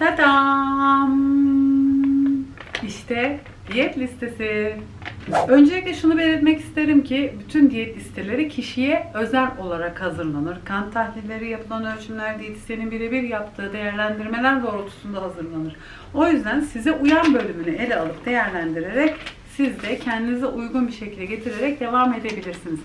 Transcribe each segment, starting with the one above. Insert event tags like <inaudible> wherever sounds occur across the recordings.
Tadam! İşte diyet listesi. Öncelikle şunu belirtmek isterim ki bütün diyet listeleri kişiye özel olarak hazırlanır. Kan tahlilleri, yapılan ölçümler, diyetisyenin birebir yaptığı değerlendirmeler doğrultusunda hazırlanır. O yüzden size uyan bölümünü ele alıp değerlendirerek siz de kendinize uygun bir şekilde getirerek devam edebilirsiniz.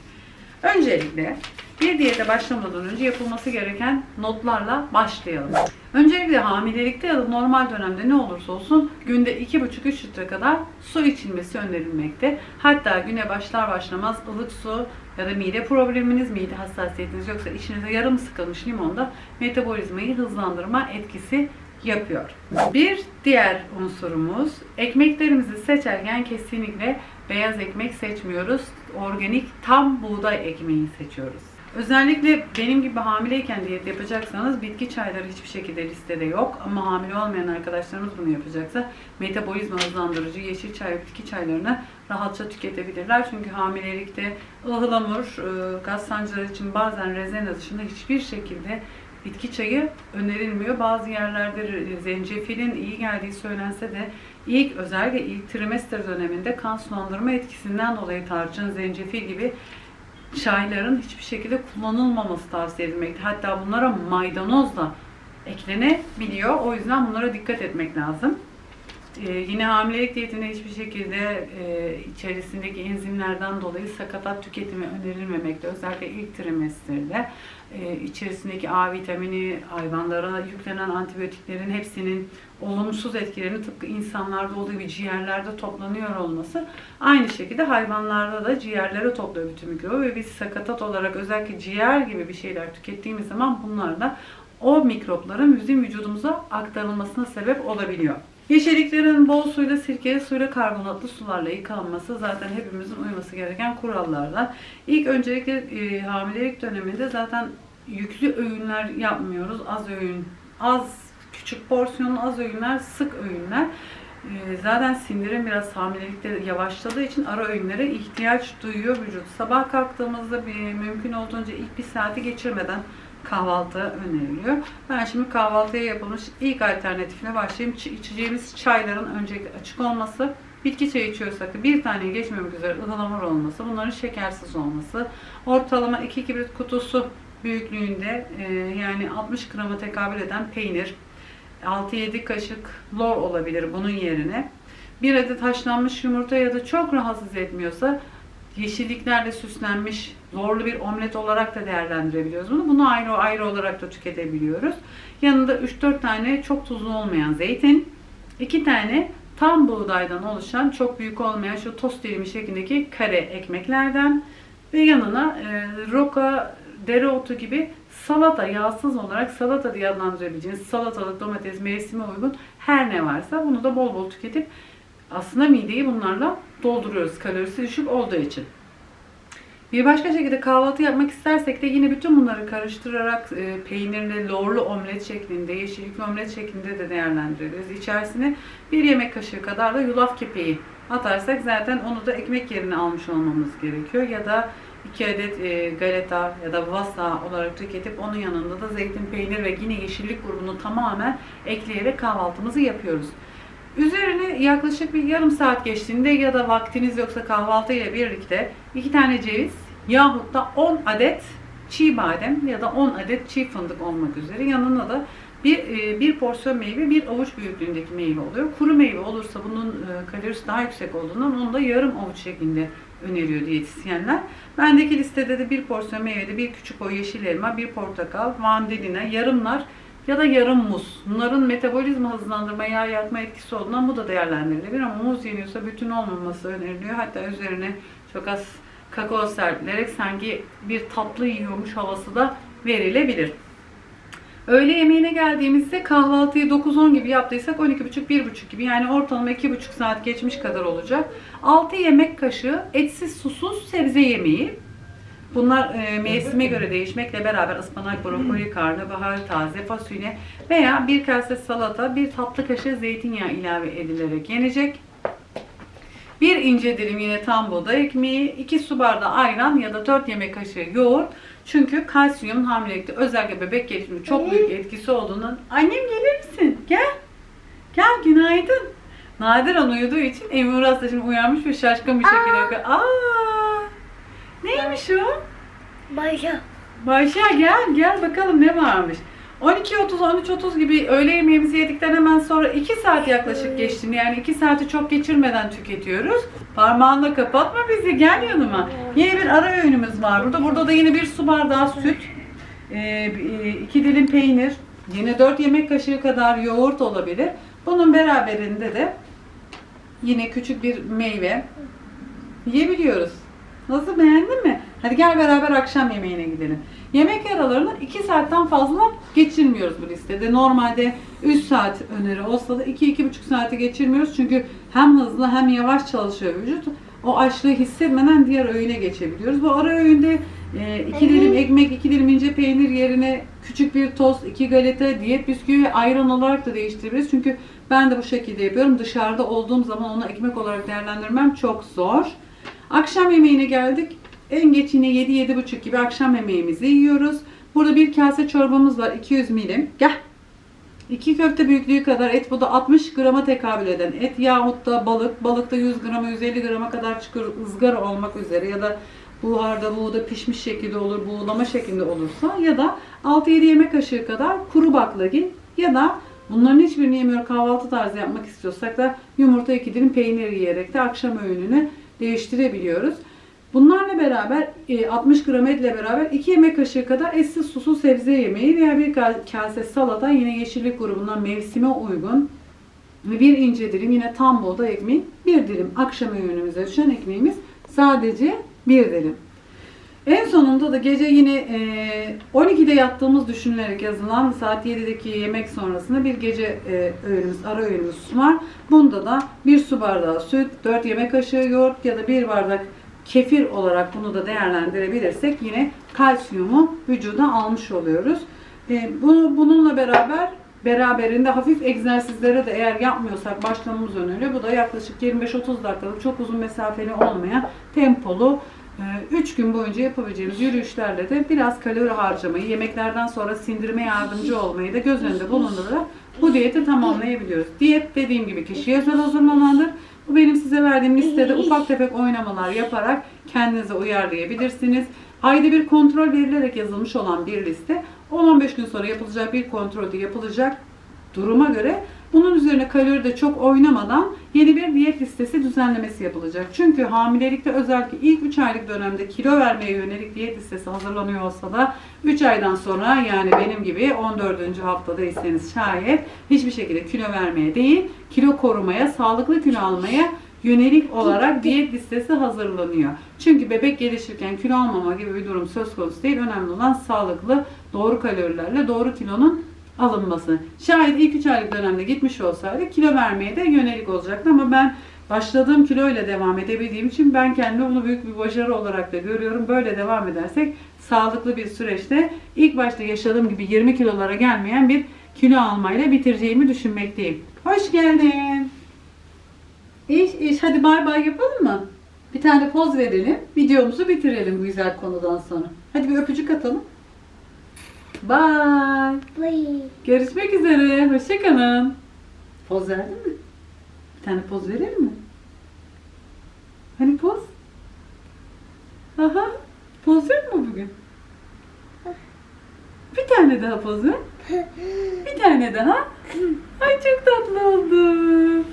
Öncelikle bir diyete başlamadan önce yapılması gereken notlarla başlayalım. Öncelikle hamilelikte ya da normal dönemde ne olursa olsun günde 2,5-3 litre kadar su içilmesi önerilmekte. Hatta güne başlar başlamaz ılık su ya da mide probleminiz, mide hassasiyetiniz yoksa içinize yarım sıkılmış limonda metabolizmayı hızlandırma etkisi yapıyor. Bir diğer unsurumuz ekmeklerimizi seçerken kesinlikle beyaz ekmek seçmiyoruz. Organik tam buğday ekmeği seçiyoruz. Özellikle benim gibi hamileyken diyet yapacaksanız bitki çayları hiçbir şekilde listede yok. Ama hamile olmayan arkadaşlarımız bunu yapacaksa metabolizma hızlandırıcı yeşil çay ve bitki çaylarını rahatça tüketebilirler. Çünkü hamilelikte ıhlamur, e, gaz sancıları için bazen rezene dışında hiçbir şekilde bitki çayı önerilmiyor. Bazı yerlerde zencefilin iyi geldiği söylense de ilk özellikle ilk trimester döneminde kan sulandırma etkisinden dolayı tarçın, zencefil gibi çayların hiçbir şekilde kullanılmaması tavsiye edilmekte. Hatta bunlara maydanoz da eklenebiliyor. O yüzden bunlara dikkat etmek lazım. Ee, yine hamilelik diyetinde hiçbir şekilde e, içerisindeki enzimlerden dolayı sakatat tüketimi önerilmemekte. Özellikle ilk trimesterde e, içerisindeki A vitamini, hayvanlara yüklenen antibiyotiklerin hepsinin olumsuz etkilerini tıpkı insanlarda olduğu gibi ciğerlerde toplanıyor olması aynı şekilde hayvanlarda da ciğerlere topluyor bütün mikrobu ve biz sakatat olarak özellikle ciğer gibi bir şeyler tükettiğimiz zaman bunlar da o mikropların bizim vücudumuza aktarılmasına sebep olabiliyor. Yeşilliklerin bol suyla, sirkeli suyla, karbonatlı sularla yıkanması zaten hepimizin uyması gereken kurallardan. İlk öncelikle e, hamilelik döneminde zaten yüklü öğünler yapmıyoruz. Az öğün, az küçük porsiyonlu az öğünler, sık öğünler. E, zaten sindirim biraz hamilelikte yavaşladığı için ara öğünlere ihtiyaç duyuyor vücut. Sabah kalktığımızda bir, mümkün olduğunca ilk bir saati geçirmeden kahvaltı öneriliyor. Ben şimdi kahvaltıya yapılmış ilk alternatifine başlayayım. Ç- içeceğimiz çayların öncelikle açık olması, bitki çayı içiyorsak bir tane geçmemek üzere ıhlamur olması, bunların şekersiz olması, ortalama 2 kibrit kutusu büyüklüğünde e, yani 60 grama tekabül eden peynir, 6-7 kaşık lor olabilir bunun yerine. Bir adet haşlanmış yumurta ya da çok rahatsız etmiyorsa yeşilliklerle süslenmiş zorlu bir omlet olarak da değerlendirebiliyoruz bunu. Bunu ayrı ayrı olarak da tüketebiliyoruz. Yanında 3-4 tane çok tuzlu olmayan zeytin, 2 tane tam buğdaydan oluşan çok büyük olmayan şu tost dilimi şeklindeki kare ekmeklerden ve yanına e, roka, dereotu gibi salata, yağsız olarak salata diye adlandırabileceğiniz salatalık, domates, mevsime uygun her ne varsa bunu da bol bol tüketip aslında mideyi bunlarla dolduruyoruz kalorisi düşük olduğu için. Bir başka şekilde kahvaltı yapmak istersek de yine bütün bunları karıştırarak e, peynirli, lorlu omlet şeklinde, yeşillikli omlet şeklinde de değerlendirebiliriz. İçerisine bir yemek kaşığı kadar da yulaf kepeği atarsak zaten onu da ekmek yerine almış olmamız gerekiyor. Ya da 2 adet e, galeta ya da vasa olarak tüketip onun yanında da zeytin, peynir ve yine yeşillik grubunu tamamen ekleyerek kahvaltımızı yapıyoruz. Üzerine yaklaşık bir yarım saat geçtiğinde ya da vaktiniz yoksa kahvaltı ile birlikte 2 tane ceviz yahut da 10 adet çiğ badem ya da 10 adet çiğ fındık olmak üzere yanına da bir, e, bir porsiyon meyve bir avuç büyüklüğündeki meyve oluyor. Kuru meyve olursa bunun e, kalorisi daha yüksek olduğundan onu da yarım avuç şeklinde öneriyor diyetisyenler. Bendeki listede de bir porsiyon meyvede bir küçük boy yeşil elma, bir portakal, mandalina, yarımlar ya da yarım muz. Bunların metabolizma hızlandırma, yağ yakma etkisi olduğundan bu da değerlendirilebilir ama muz yeniyorsa bütün olmaması öneriliyor. Hatta üzerine çok az kakao serpilerek sanki bir tatlı yiyormuş havası da verilebilir. Öğle yemeğine geldiğimizde kahvaltıyı 9-10 gibi yaptıysak 12.30-1.30 gibi yani ortalama 2.5 saat geçmiş kadar olacak. 6 yemek kaşığı etsiz susuz sebze yemeği. Bunlar e, mevsime göre değişmekle beraber ıspanak, brokoli, karnabahar, taze fasulye veya bir kase salata, bir tatlı kaşığı zeytinyağı ilave edilerek yenecek. Bir ince dilim yine tam buğday ekmeği, 2 su bardağı ayran ya da 4 yemek kaşığı yoğurt. Çünkü kalsiyumun hamilelikte özellikle bebek gelişimi çok büyük etkisi olduğundan annem gelir misin? Gel. Gel günaydın. Nadiren uyuduğu için Emir Uras da şimdi uyanmış ve şaşkın bir şekilde. Aa! Neymiş o? Başa. Başa gel gel bakalım ne varmış. 12.30 13.30 gibi öğle yemeğimizi yedikten hemen sonra 2 saat yaklaşık geçtiğini yani 2 saati çok geçirmeden tüketiyoruz. Parmağınla kapatma bizi gel yanıma. Yine bir ara öğünümüz var burada. Burada da yine bir su bardağı süt, 2 dilim peynir, yine 4 yemek kaşığı kadar yoğurt olabilir. Bunun beraberinde de yine küçük bir meyve yiyebiliyoruz. Nasıl beğendin mi? Hadi gel beraber akşam yemeğine gidelim. Yemek aralarını 2 saatten fazla geçirmiyoruz bu listede. Normalde 3 saat öneri olsa da 2-2,5 saati geçirmiyoruz. Çünkü hem hızlı hem yavaş çalışıyor vücut. O açlığı hissetmeden diğer öğüne geçebiliyoruz. Bu ara öğünde 2 dilim ekmek, 2 dilim ince peynir yerine küçük bir tost, 2 galeta, diyet bisküvi ve ayran olarak da değiştirebiliriz. Çünkü ben de bu şekilde yapıyorum. Dışarıda olduğum zaman onu ekmek olarak değerlendirmem çok zor. Akşam yemeğine geldik. En geç yine 7-7.30 gibi akşam yemeğimizi yiyoruz. Burada bir kase çorbamız var 200 milim. Gel. İki köfte büyüklüğü kadar et. Bu da 60 grama tekabül eden et. Yahut da balık. Balıkta 100 grama 150 grama kadar çıkıyor ızgara olmak üzere. Ya da buharda buğda pişmiş şekilde olur, buğulama şeklinde olursa. Ya da 6-7 yemek kaşığı kadar kuru baklagil. Ya da bunların hiçbirini yemiyor kahvaltı tarzı yapmak istiyorsak da yumurta iki dilim peynir yiyerek de akşam öğününü değiştirebiliyoruz. Bunlarla beraber e, 60 gram etle beraber 2 yemek kaşığı kadar etsiz susuz sebze yemeği veya bir ka- kase salata yine yeşillik grubundan mevsime uygun bir ince dilim yine tam buğday ekmeği bir dilim akşam öğünümüze düşen ekmeğimiz sadece bir dilim. En sonunda da gece yine e, 12'de yattığımız düşünülerek yazılan saat 7'deki yemek sonrasında bir gece e, öğünümüz, ara öğünümüz var. Bunda da bir su bardağı süt, 4 yemek kaşığı yoğurt ya da bir bardak kefir olarak bunu da değerlendirebilirsek yine kalsiyumu vücuda almış oluyoruz. E, bunu, bununla beraber beraberinde hafif egzersizlere de eğer yapmıyorsak başlamamız önemli. Bu da yaklaşık 25-30 dakikalık çok uzun mesafeli olmayan tempolu 3 gün boyunca yapabileceğimiz yürüyüşlerle de biraz kalori harcamayı, yemeklerden sonra sindirime yardımcı olmayı da göz önünde bulundurarak bu diyeti tamamlayabiliyoruz. Diyet dediğim gibi kişiye özel hazırlanandır. Bu benim size verdiğim listede ufak tefek oynamalar yaparak kendinize uyarlayabilirsiniz. Ayda bir kontrol verilerek yazılmış olan bir liste. 10-15 gün sonra yapılacak bir kontrolde yapılacak duruma göre bunun üzerine kalori de çok oynamadan yeni bir diyet listesi düzenlemesi yapılacak. Çünkü hamilelikte özellikle ilk 3 aylık dönemde kilo vermeye yönelik diyet listesi hazırlanıyor olsa da 3 aydan sonra yani benim gibi 14. haftadaysanız şayet hiçbir şekilde kilo vermeye değil, kilo korumaya, sağlıklı kilo almaya yönelik olarak diyet listesi hazırlanıyor. Çünkü bebek gelişirken kilo almama gibi bir durum söz konusu değil. Önemli olan sağlıklı, doğru kalorilerle doğru kilonun alınması. Şayet ilk 3 aylık dönemde gitmiş olsaydı kilo vermeye de yönelik olacaktı ama ben başladığım kiloyla devam edebildiğim için ben kendime bunu büyük bir başarı olarak da görüyorum. Böyle devam edersek sağlıklı bir süreçte ilk başta yaşadığım gibi 20 kilolara gelmeyen bir kilo almayla bitireceğimi düşünmekteyim. Hoş geldin. İş iş hadi bay bay yapalım mı? Bir tane poz verelim. Videomuzu bitirelim bu güzel konudan sonra. Hadi bir öpücük atalım. Bye. Bye. Görüşmek üzere. Hoşçakalın. Poz verdin mi? Bir tane poz verelim mi? Hani poz? Aha. Poz yok mu bugün? Bir tane daha poz ver. <laughs> Bir tane daha. Ay çok tatlı oldu.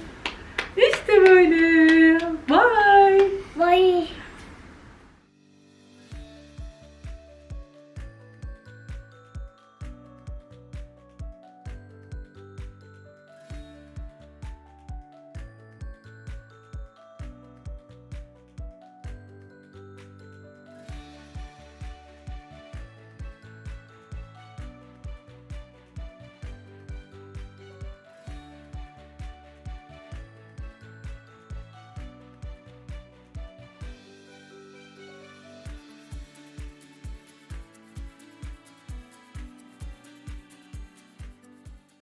İşte böyle. Bye.